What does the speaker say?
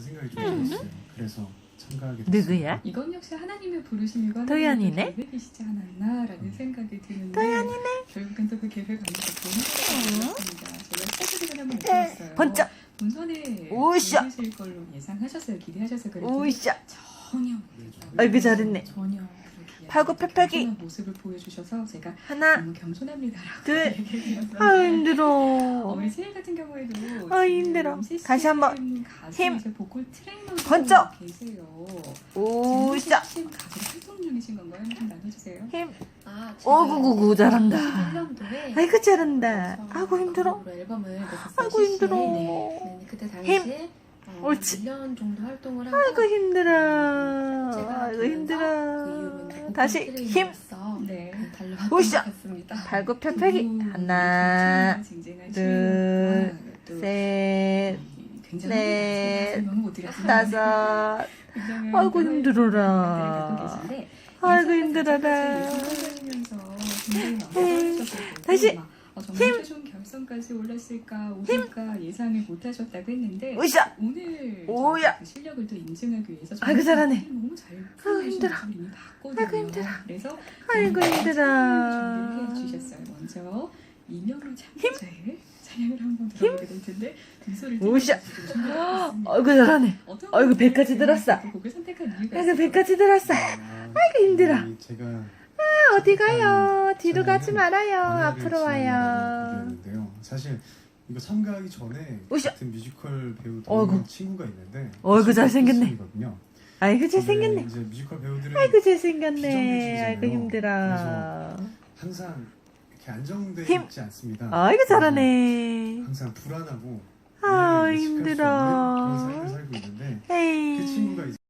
생각이 좀 들었어요. 그래서 참가하게 됐어요. 누구야? 이건 역시 하나님의 부르심이고 도연이네? 하나님의 계획이 시지 않았나라는 생각이 드는데 도연이네. 결국엔 또 그 계획 안에서 되었습니다. 제가 스케줄을 한번 읽어봤어요. 번쩍. 본선에 오샤. 오르실 걸로 예상하셨어요. 기대하셔서 그랬더니 오이샤. 전혀 아이고, 잘했네. 전혀 팔굽혀 약간 펴기. 겸손한 모습을 보여주셔서 제가 하나, 너무 겸손합니다라고 둘. 얘기해드렸는데 아 힘들어. 어머니 생일 같은 경우에도 아, 지금 힘들어. 다시 한번. 가수 힘. 이제 보컬 트레이너로 번쩍. 계세요. 지금 가수 활동 중이신 건가요? 좀 나눠주세요. 힘. 아, 어구구구 잘한다. 2001년도에 아이고 잘한다. 아이고 힘들어. 앨범을 냈었어요. 아이고 힘들어. 네, 네. 그때 당시에 어, 옳지. 1년 정도 활동을 하고 아이고 힘들어. 제가 아이고 그 힘들어. 이제 다시 힘. 트레이너로서 네. 같습니다. 발굽혀펴기. 두 하나, 둘, 셋, 굉장히 넷, 다섯. 아이고 힘들어라. 아이고 힘들어라. 힘. 거고 다시. 막, 어, 정말 최종 결선까지 올랐을까 오실까 예상을 못하셨다고 했는데 으쌰. 오늘 오야. 그 실력을 또 인증하기 위해서 아이고, 잘하네. 아이고, 힘들어. 아이고, 힘들어. 그래서 아이고 힘들어. 해주셨어요. 먼저 이명호 참가자의 찬양을 한번 들어보게 될 텐데 등소를 오샤. 띄워주시고 준비해봤습니다. 아이고 잘하네. 아이고, 배까지 들었어. 그 곡을 선택한 이유가 아이고? 배까지 들었어. 아이고 힘들어. 제가 아, 어디 가요? 뒤로 가지 말아요. 앞으로 와요. 사실 이거 참가하기 전에 으쌰. 같은 뮤지컬 배우 어이구. 친구가 있는데 어이구, 잘생겼네. 친구거든요. 아이고 잘생겼네. 이제 뮤지컬 배우들은 아이고. 잘생겼네. 아이고 힘들어. 항상 이렇게 안정돼 힘. 있지 않습니다. 아이고 잘하네. 항상 불안하고 아 힘들어.